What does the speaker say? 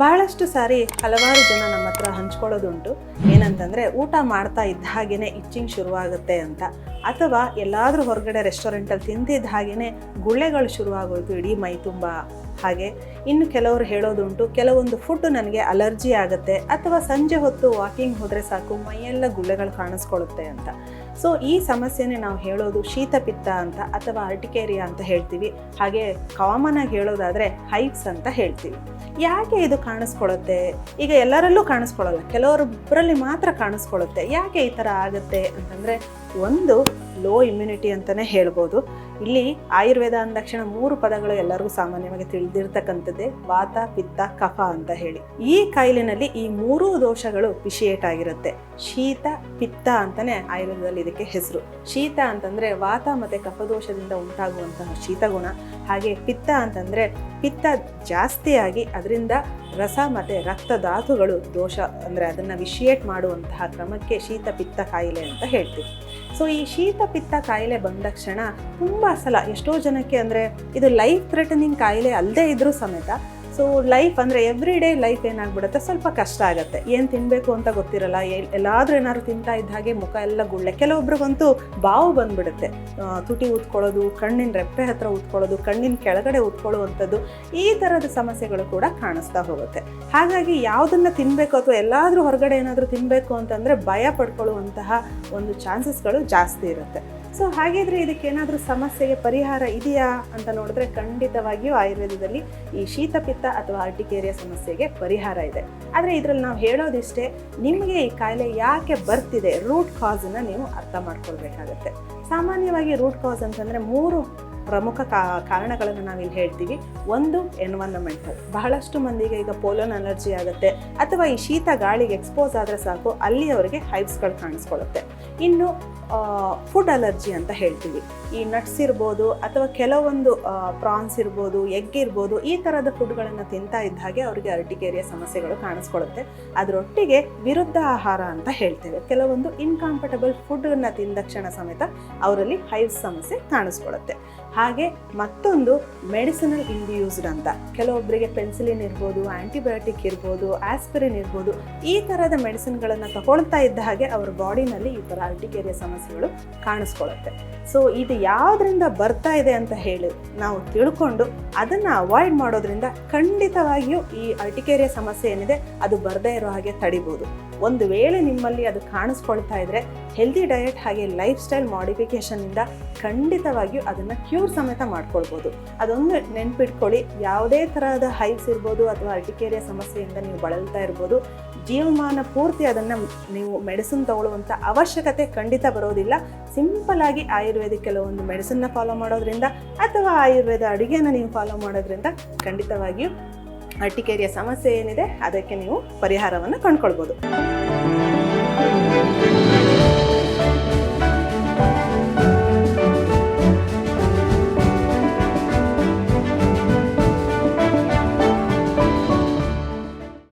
ಬಹಳಷ್ಟು ಸಾರಿ ಹಲವಾರು ಜನ ನಮ್ಮ ಹತ್ರ ಹಂಚ್ಕೊಳ್ಳೋದುಂಟು. ಏನಂತಂದರೆ ಊಟ ಮಾಡ್ತಾ ಇದ್ದ ಹಾಗೇನೆ ಇಚ್ಚಿಂಗ್ ಶುರುವಾಗುತ್ತೆ ಅಂತ. ಅಥವಾ ಎಲ್ಲಾದರೂ ಹೊರಗಡೆ ರೆಸ್ಟೋರೆಂಟಲ್ಲಿ ತಿಂದಿದ್ದ ಹಾಗೇನೆ ಗುಳ್ಳೆಗಳು ಶುರುವಾಗೋಯ್ತು, ಇಡೀ ಮೈ ತುಂಬ ಹಾಗೆ. ಇನ್ನು ಕೆಲವರು ಹೇಳೋದುಂಟು, ಕೆಲವೊಂದು ಫುಡ್ ನನಗೆ ಅಲರ್ಜಿ ಆಗುತ್ತೆ, ಅಥವಾ ಸಂಜೆ ಹೊತ್ತು ವಾಕಿಂಗ್ ಹೋದರೆ ಸಾಕು, ಮೈಯೆಲ್ಲ ಗುಳ್ಳೆಗಳು ಕಾಣಿಸ್ಕೊಳ್ಳುತ್ತೆ ಅಂತ. ಸೊ ಈ ಸಮಸ್ಯೆನೇ ನಾವು ಹೇಳೋದು ಶೀತ ಪಿತ್ತ ಅಂತ ಅಥವಾ ಅರ್ಟಿಕೇರಿಯಾ ಅಂತ ಹೇಳ್ತೀವಿ. ಹಾಗೆ ಕಾಮನ್ ಆಗಿ ಹೇಳೋದಾದರೆ ಹೈಪ್ಸ್ ಅಂತ ಹೇಳ್ತೀವಿ. ಯಾಕೆ ಇದು ಕಾಣಿಸ್ಕೊಳ್ಳುತ್ತೆ ಈಗ ಎಲ್ಲರಲ್ಲೂ ಕಾಣಿಸ್ಕೊಳ್ಳಲ್ಲ ಕೆಲವರೊಬ್ಬರಲ್ಲಿ ಮಾತ್ರ ಕಾಣಿಸ್ಕೊಳ್ಳುತ್ತೆ ಯಾಕೆ ಈ ಥರ ಆಗುತ್ತೆ ಅಂತಂದರೆ, ಒಂದು ಲೋ ಇಮ್ಯುನಿಟಿ ಅಂತಲೇ ಹೇಳ್ಬೋದು. ಇಲ್ಲಿ ಆಯುರ್ವೇದ ಅಂದ ತಕ್ಷಣ ಮೂರು ಪದಗಳು ಎಲ್ಲರಿಗೂ ಸಾಮಾನ್ಯವಾಗಿ ತಿಳಿದಿರ್ತಕ್ಕಂಥದ್ದೇ ವಾತ, ಪಿತ್ತ, ಕಫ ಅಂತ ಹೇಳಿ. ಈ ಕಾಯಿಲೆನಲ್ಲಿ ಈ ಮೂರೂ ದೋಷಗಳು ವಿಷಿಯೇಟ್ ಆಗಿರುತ್ತೆ. ಶೀತ, ಪಿತ್ತ ಅಂತಾನೆ ಆಯುರ್ವೇದದಲ್ಲಿ ಇದಕ್ಕೆ ಹೆಸರು. ಶೀತ ಅಂತಂದ್ರೆ ವಾತ ಮತ್ತೆ ಕಫದೋಷದಿಂದ ಉಂಟಾಗುವಂತಹ ಶೀತಗುಣ. ಹಾಗೆ ಪಿತ್ತ ಅಂತಂದ್ರೆ ಪಿತ್ತ ಜಾಸ್ತಿಯಾಗಿ ಅದರಿಂದ ರಸ ಮತ್ತು ರಕ್ತಧಾತುಗಳು ದೋಷ, ಅಂದರೆ ಅದನ್ನು ವಿಷಿಯೇಟ್ ಮಾಡುವಂತಹ ಕ್ರಮಕ್ಕೆ ಶೀತ ಪಿತ್ತ ಕಾಯಿಲೆ ಅಂತ ಹೇಳ್ತೀವಿ. ಸೊ ಈ ಶೀತ ಪಿತ್ತ ಕಾಯಿಲೆ ಬಂದ ತಕ್ಷಣ ತುಂಬ ಸಲ ಎಷ್ಟೋ ಜನಕ್ಕೆ ಅಂದರೆ ಇದು ಲೈಫ್ ಥ್ರೆಟನಿಂಗ್ ಕಾಯಿಲೆ ಅಲ್ಲದೇ ಇದ್ದರೂ ಸಮೇತ ಸೊ ಲೈಫ್ ಅಂದರೆ ಎವ್ರಿ ಡೇ ಲೈಫ್ ಏನಾಗ್ಬಿಡುತ್ತೆ ಸ್ವಲ್ಪ ಕಷ್ಟ ಆಗುತ್ತೆ. ಏನು ತಿನ್ನಬೇಕು ಅಂತ ಗೊತ್ತಿರಲ್ಲ ಎಲ್ಲಾದರೂ ಏನಾದ್ರು ತಿಂತಾ ಇದ್ದ ಹಾಗೆ ಮುಖ ಎಲ್ಲ ಗುಳ್ಳೆ. ಕೆಲವೊಬ್ರಿಗಂತೂ ಬಾವು ಬಂದ್ಬಿಡುತ್ತೆ. ತುಟಿ ಉತ್ಕೊಳ್ಳೋದು ಕಣ್ಣಿನ ರೆಪ್ಪೆ ಹತ್ರ ಉತ್ಕೊಳ್ಳೋದು ಕಣ್ಣಿನ ಕೆಳಗಡೆ ಉತ್ಕೊಳ್ಳುವಂಥದ್ದು ಈ ಥರದ ಸಮಸ್ಯೆಗಳು ಕೂಡ ಕಾಣಿಸ್ತಾ ಹೋಗುತ್ತೆ. ಹಾಗಾಗಿ ಯಾವುದನ್ನು ತಿನ್ನಬೇಕು ಅಥವಾ ಎಲ್ಲಾದರೂ ಹೊರಗಡೆ ಏನಾದರೂ ತಿನ್ನಬೇಕು ಅಂತಂದರೆ ಭಯ ಪಡ್ಕೊಳ್ಳುವಂತಹ ಒಂದು ಚಾನ್ಸಸ್ಗಳು ಜಾಸ್ತಿ ಇರುತ್ತೆ. ಸೊ ಹಾಗಿದ್ರೆ ಇದಕ್ಕೆ ಏನಾದರೂ ಸಮಸ್ಯೆಗೆ ಪರಿಹಾರ ಇದೆಯಾ ಅಂತ ನೋಡಿದ್ರೆ ಖಂಡಿತವಾಗಿಯೂ ಆಯುರ್ವೇದದಲ್ಲಿ ಈ ಶೀತಪಿತ್ತ ಅಥವಾ ಅರ್ಟಿಕೇರಿಯಾ ಸಮಸ್ಯೆಗೆ ಪರಿಹಾರ ಇದೆ. ಆದರೆ ಇದರಲ್ಲಿ ನಾವು ಹೇಳೋದಿಷ್ಟೇ, ನಿಮಗೆ ಈ ಕಾಯಿಲೆ ಯಾಕೆ ಬರ್ತಿದೆ? ರೂಟ್ ಕಾಸನ್ನು ನೀವು ಅರ್ಥ ಮಾಡ್ಕೊಳ್ಬೇಕಾಗತ್ತೆ. ಸಾಮಾನ್ಯವಾಗಿ ರೂಟ್ ಕಾಸ್ ಅಂತಂದರೆ ಮೂರು ಪ್ರಮುಖ ಕಾರಣಗಳನ್ನು ನಾವಿಲ್ಲಿ ಹೇಳ್ತೀವಿ. ಒಂದು ಎನ್ವೈರನ್ಮೆಂಟಲ್ ಬಹಳಷ್ಟು ಮಂದಿಗೆ ಈಗ ಪೋಲನ್ ಅಲರ್ಜಿ ಆಗುತ್ತೆ ಅಥವಾ ಈ ಶೀತ ಗಾಳಿಗೆ ಎಕ್ಸ್ಪೋಸ್ ಆದರೆ ಸಾಕು, ಅಲ್ಲಿ ಅವರಿಗೆ ಹೈಬ್ಸ್ಗಳು ಕಾಣಿಸ್ಕೊಳ್ಳುತ್ತೆ ಇನ್ನು ಫುಡ್ ಅಲರ್ಜಿ ಅಂತ ಹೇಳ್ತೀವಿ. ಈ ನಟ್ಸ್ ಇರ್ಬೋದು ಅಥವಾ ಕೆಲವೊಂದು ಪ್ರಾನ್ಸ್ ಇರ್ಬೋದು ಎಗ್ ಇರ್ಬೋದು, ಈ ಥರದ ಫುಡ್ಗಳನ್ನು ತಿಂತಾ ಇದ್ದ ಹಾಗೆ ಅವರಿಗೆ ಅರ್ಟಿಕೇರಿಯಾ ಸಮಸ್ಯೆಗಳು ಕಾಣಿಸ್ಕೊಳ್ಳುತ್ತೆ ಅದರೊಟ್ಟಿಗೆ ವಿರುದ್ಧ ಆಹಾರ ಅಂತ ಹೇಳ್ತೇವೆ. ಕೆಲವೊಂದು ಇನ್ಕಾಂಪಟಬಲ್ ಫುಡ್ಡನ್ನು ತಿಂದ ಕ್ಷಣ ಸಮೇತ ಅವರಲ್ಲಿ ಹೈವ್ಸ್ ಸಮಸ್ಯೆ ಕಾಣಿಸ್ಕೊಳ್ಳುತ್ತೆ ಹಾಗೆ ಮತ್ತೊಂದು ಮೆಡಿಸಿನಲ್ ಇಂಡ್ಯೂಸ್ಡ್ ಅಂತ. ಕೆಲವೊಬ್ಬರಿಗೆ ಪೆನ್ಸಿಲಿನ್ ಇರ್ಬೋದು ಆ್ಯಂಟಿಬಯೋಟಿಕ್ ಇರ್ಬೋದು, ಆಸ್ಪಿರಿನ್ ಇರ್ಬೋದು, ಈ ಥರದ ಮೆಡಿಸಿನ್ಗಳನ್ನು ತಗೊಳ್ತಾ ಇದ್ದ ಹಾಗೆ ಅವ್ರ ಬಾಡಿನಲ್ಲಿ ಈ ಥರ ಅರ್ಟಿಕೇರಿಯ ಸಮಸ್ಯೆಗಳು ಕಾಣಿಸ್ಕೊಳ್ಳುತ್ತೆ. ಸೊ ಇದು ಯಾವುದರಿಂದ ಬರ್ತಾ ಇದೆ ಅಂತ ಹೇಳಿ ನಾವು ತಿಳ್ಕೊಂಡು ಅದನ್ನು ಅವಾಯ್ಡ್ ಮಾಡೋದ್ರಿಂದ ಖಂಡಿತವಾಗಿಯೂ ಈ ಅರ್ಟಿಕೇರಿಯ ಸಮಸ್ಯೆ ಏನಿದೆ ಅದು ಬರದೇ ಇರೋ ಹಾಗೆ ತಡಿಬೋದು. ಒಂದು ವೇಳೆ ನಿಮ್ಮಲ್ಲಿ ಅದು ಕಾಣಿಸ್ಕೊಳ್ತಾ ಇದ್ರೆ ಹೆಲ್ದಿ ಡಯಟ್ ಹಾಗೆ ಲೈಫ್ ಸ್ಟೈಲ್ ಮಾಡಿಫಿಕೇಷನಿಂದ ಖಂಡಿತವಾಗಿಯೂ ಅದನ್ನು ಕ್ಯೂರ್ ಸಮೇತ ಮಾಡ್ಕೊಳ್ಬೋದು. ಅದೊಂದು ನೆನ್ಪಿಟ್ಕೊಳ್ಳಿ, ಯಾವುದೇ ತರಹದ ಹೈಸ್ ಇರ್ಬೋದು ಅಥವಾ ಅರ್ಟಿಕೇರಿಯ ಸಮಸ್ಯೆಯಿಂದ ನೀವು ಬಳಲ್ತಾ ಇರ್ಬೋದು, ಜೀವಮಾನ ಪೂರ್ತಿ ಅದನ್ನು ನೀವು ಮೆಡಿಸಿನ್ ತಗೊಳ್ಳುವಂಥ ಅವಶ್ಯಕತೆ ಖಂಡಿತ ಬರೋದಿಲ್ಲ. ಸಿಂಪಲ್ ಆಗಿ ಆಯುರ್ವೇದಿಕ್ ಕೆಲವೊಂದು ಮೆಡಿಸಿನ್ನ ಫಾಲೋ ಮಾಡೋದ್ರಿಂದ ಅಥವಾ ಆಯುರ್ವೇದ ಅಡುಗೆನ ನೀವು ಫಾಲೋ ಮಾಡೋದ್ರಿಂದ ಖಂಡಿತವಾಗಿಯೂ ಅರ್ಟಿಕೇರಿಯ ಸಮಸ್ಯೆ ಏನಿದೆ ಅದಕ್ಕೆ ನೀವು ಪರಿಹಾರವನ್ನು ಕಂಡುಕೊಳ್ಬೋದು.